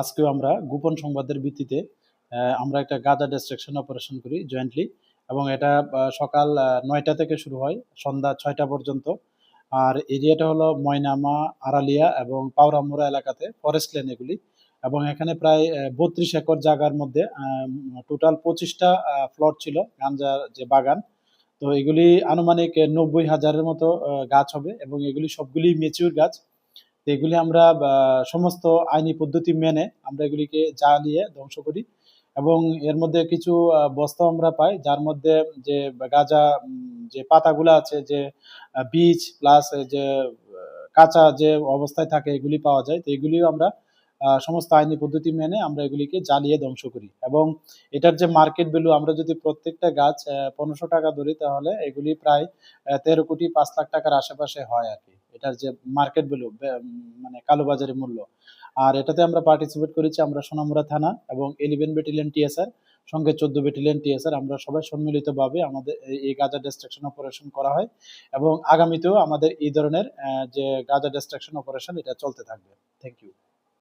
আজকেও আমরা গোপন সংবাদের ভিত্তিতে আমরা একটা গাঁজা ডিস্ট্রাকশন অপারেশন করি জয়েন্টলি এবং এটা সকাল নয়টা থেকে শুরু হয়, সন্ধ্যা ছয়টা পর্যন্ত। আর এরিয়াটা হলো ময়নামা, আড়ালিয়া এবং পাউরামুড়া এলাকাতে ফরেস্ট ল্যান্ড এগুলি। এবং এখানে প্রায় বত্রিশ একর জায়গার মধ্যে টোটাল পঁচিশটা ফ্লট ছিল গাঞ্জার যে বাগান। তো এগুলি আনুমানিক নব্বই হাজারের মতো গাছ হবে এবং এগুলি সবগুলি মেচিউর গাছ। এগুলি আমরা সমস্ত আইনি পদ্ধতি মেনে আমরা এগুলিকে জ্বালিয়ে ধ্বংস করি এবং এর মধ্যে কিছু বস্তা আমরা পাই যার মধ্যে যে গাঁজা যে পাতাগুলো আছে যে বীজ প্লাস যে কাঁচা যে অবস্থায় থাকে এগুলি পাওয়া যায়, তো এগুলিও আমরা সমস্ত আইনি পদ্ধতি মেনে আমরা এগুলিকে জ্বালিয়ে ধ্বংস করি এবং এটার যে মার্কেট ভ্যালু আমরা যদি প্রত্যেকটা গাছ পনেরোশো টাকা ধরি তাহলে এগুলি প্রায় তেরো কোটি পাঁচ লাখ টাকার আশেপাশে হয় আর কি। এটার যে মার্কেট ভ্যালু মানে কালোবাজারি মূল্য। আর এটাতে আমরা পার্টিসিপেট করেছি আমরা সোনামুরা থানা এবং ইলেভেন ব্যাটালিয়ন টিএসআর সঙ্গে চোদ্দ ব্যাটালিয়ন টিএসআর আমরা সবাই সম্মিলিতভাবে আমাদের এই- গাজা ডিস্ট্রাকশন অপারেশন করা হয় এবং আগামীতেও আমাদের এই ধরনের যে গাজা ডিস্ট্রাকশন অপারেশন এটা চলতে থাকবে। Thank you